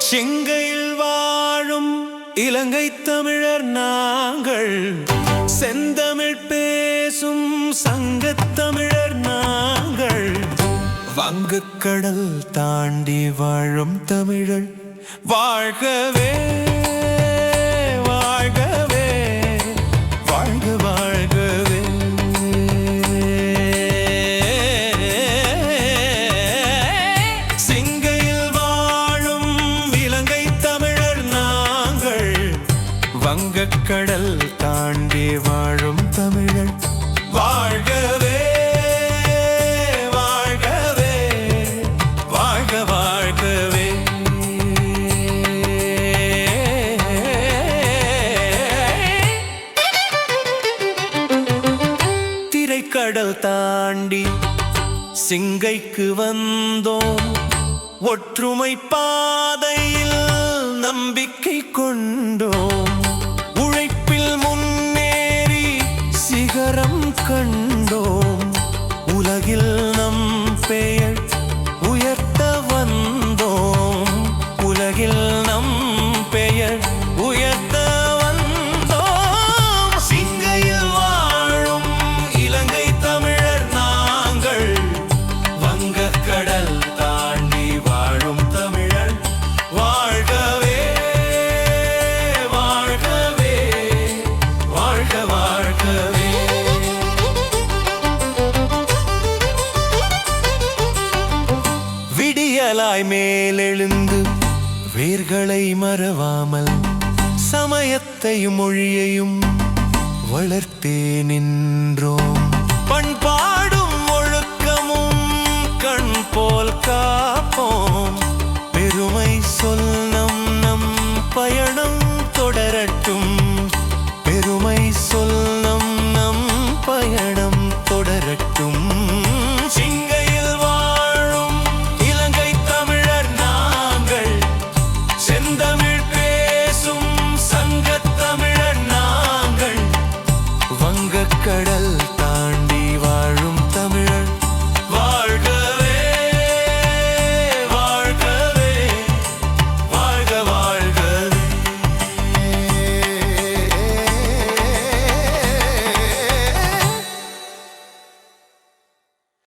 செங்கையில் வாழும் இலங்கை தமிழர் நாங்கள் செந்தமிழ் பேசும் சங்கத்தில் வங்கக்கடல் தாண்டி வாழும் தமிழர். வாழ்கவே வாழ்கவே வாழ்க வாழ்கவே. சிங்கையில் வாழும் இலங்கை தமிழர் நாங்கள். வங்கக்கடல் தாண்டி வாழும் தமிழர். வாழ்க கடல் தாண்டி சிங்கைக்கு வந்தோம். ஒற்றுமை பாதையில் நம்பிக்கை கொண்டோம். புயலாய் மேலெழுந்து வேர்களை மறவாமல் சமயத்தையும் மொழியையும் வளர்த்தே நின்றோம் பண்பாடும் ஒழுக்கமும் கண் போல் காப்போம். பெருமை சொல் நம் நம் பயணம் தொடரட்டும். பெருமை சொல் நம் நம் பயணம்